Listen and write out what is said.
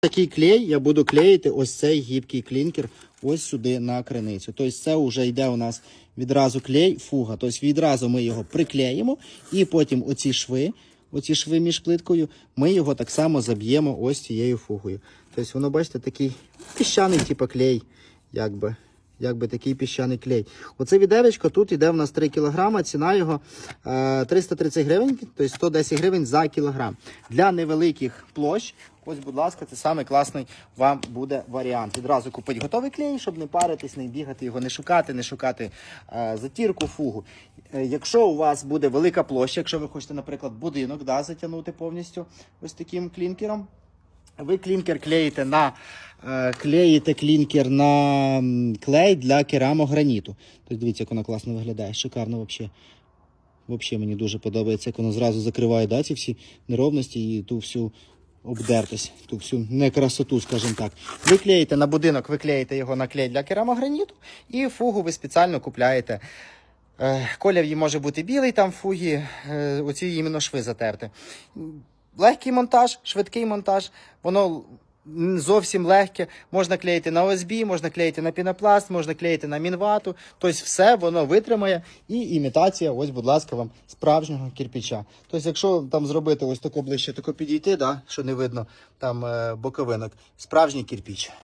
Такий клей я буду клеїти ось цей гібкий клінкер ось сюди на криницю. Тобто це вже йде у нас відразу клей, фуга. Тобто відразу ми його приклеїмо і потім оці шви, оці шви між плиткою, ми його так само заб'ємо ось цією фугою. Тобто воно, бачите, такий піщаний типу клей, якби. Якби такий піщаний клей. Оце відеречко тут йде в нас 3 кг, ціна його е, 330 гривень, тобто 110 гривень за кілограм. Для невеликих площ, ось, будь ласка, це самий класний вам буде варіант. Відразу купити готовий клей, щоб не паритись, не бігати його, не шукати, не шукати е, затірку, фугу. Е, якщо у вас буде велика площа, якщо ви хочете, наприклад, будинок да, затягнути повністю ось таким клінкером, ви клінкер клеїте на е, клеїте клінкер на клей для керамограніту. Тобто дивіться, як воно класно виглядає. Шикарно взагалі. Взагалі мені дуже подобається, як воно зразу закриває да, ці всі неровності і ту всю обдертость, ту всю некрасоту, скажімо так. Ви клеїте на будинок, ви клеїте його на клей для керамограніту, і фугу ви спеціально купляєте. Е, Колір її може бути білий, там фуги, е, оці іменно шви затерти. Легкий монтаж, швидкий монтаж, воно зовсім легке. Можна клеїти на ОСБ, можна клеїти на пінопласт, можна клеїти на мінвату. Тобто все воно витримає і імітація, ось, будь ласка, вам справжнього кирпича. Тобто, якщо там зробити ось тако ближче, тако підійти, да, що не видно там е, боковинок, справжній кирпіч.